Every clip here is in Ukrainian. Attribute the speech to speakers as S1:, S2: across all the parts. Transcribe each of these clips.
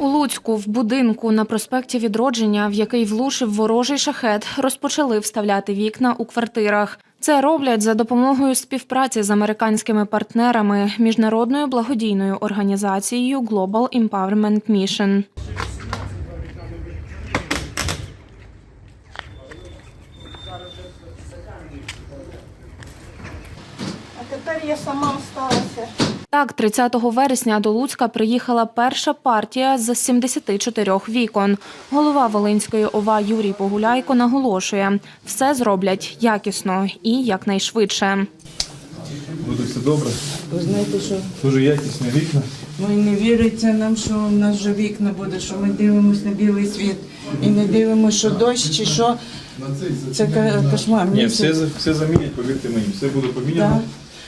S1: У Луцьку в будинку на проспекті Відродження, в який влушив ворожий шахет, розпочали вставляти вікна у квартирах. Це роблять за допомогою співпраці з американськими партнерами міжнародною благодійною організацією Global Empowerment Mission.
S2: А тепер я сама осталася.
S1: Так, 30 вересня до Луцька приїхала перша партія з 74 вікон. Голова Волинської ОВА Юрій Погуляйко наголошує, все зроблять якісно і якнайшвидше.
S3: Все добре.
S4: Ви знаєте, що
S3: Дуже якісні вікна.
S4: ну, і не віриться нам, що в нас вже вікна буде, що ми дивимося на білий світ і не дивимося, що дощ чи що. Це кошмар.
S3: Ні, все, за- все замінять, повірте мені. Все буде поміняно.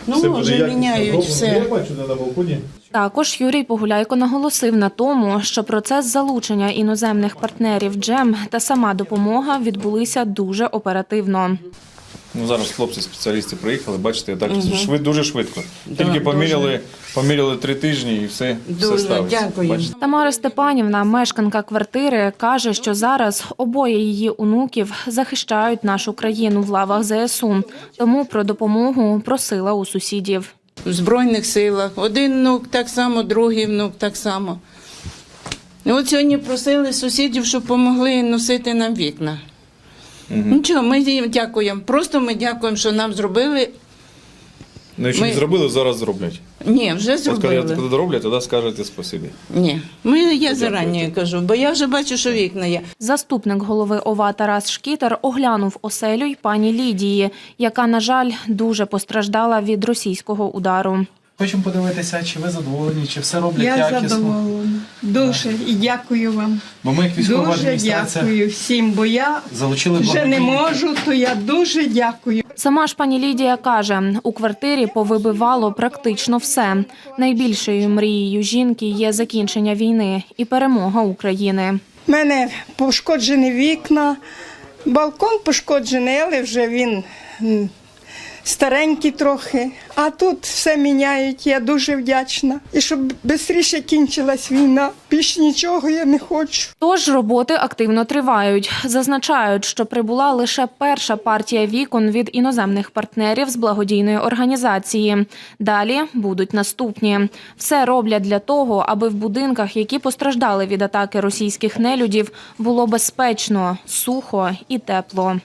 S4: Ну,
S3: все
S4: вже міняють все.
S3: Я бачу на балконі.
S1: Також Юрій Погуляйко наголосив на тому, що процес залучення іноземних партнерів джем та сама допомога відбулися дуже оперативно.
S3: Ну зараз хлопці спеціалісти приїхали, бачите, так швид, дуже швидко.
S4: Да,
S3: Тільки поміряли,
S4: дуже.
S3: поміряли три тижні і все, все
S4: Дуже
S3: ставиться.
S4: дякую.
S3: Бачите?
S1: Тамара Степанівна, мешканка квартири, каже, що зараз обоє її онуків захищають нашу країну в лавах ЗСУ. Тому про допомогу просила у сусідів.
S4: В Збройних силах. Один внук так само, другий внук так само. І от сьогодні просили сусідів, щоб допомогли носити нам вікна. Нічого, ми їм дякуємо. Просто ми дякуємо, що нам зробили.
S3: Ну, якщо
S4: Ми-
S3: не зробили, зараз зроблять.
S4: Ні, вже
S3: От коли,
S4: зробили.
S3: коли зроблять, тоді скажете спасибі.
S4: Ні, ми, я зарані кажу, бо я вже бачу, що вікна є.
S1: Заступник голови ОВА Тарас Шкітер оглянув оселю й пані Лідії, яка, на жаль, дуже постраждала від російського удару.
S5: Хочемо подивитися, чи ви задоволені, чи все роблять
S2: Я
S5: якісно.
S2: задоволена. Дуже і дякую вам.
S5: Бо ми, як військова
S2: Дуже
S5: адміністрація,
S2: дякую всім, бо я
S5: залучили
S2: вже не можу, то я дуже дякую.
S1: Сама ж пані Лідія каже, у квартирі повибивало практично все. Найбільшою мрією жінки є закінчення війни і перемога України.
S2: У мене пошкоджені вікна, балкон пошкоджений, але вже він м, старенький трохи. А тут все міняють, я дуже вдячна. І щоб швидше кінчилась війна, більш нічого я не хочу.
S1: Тож роботи активно тривають. Зазначають, що прибула лише перша партія вікон від іноземних партнерів з благодійної організації. Далі будуть наступні. Все роблять для того, аби в будинках, які постраждали від атаки російських нелюдів, було безпечно, сухо і тепло.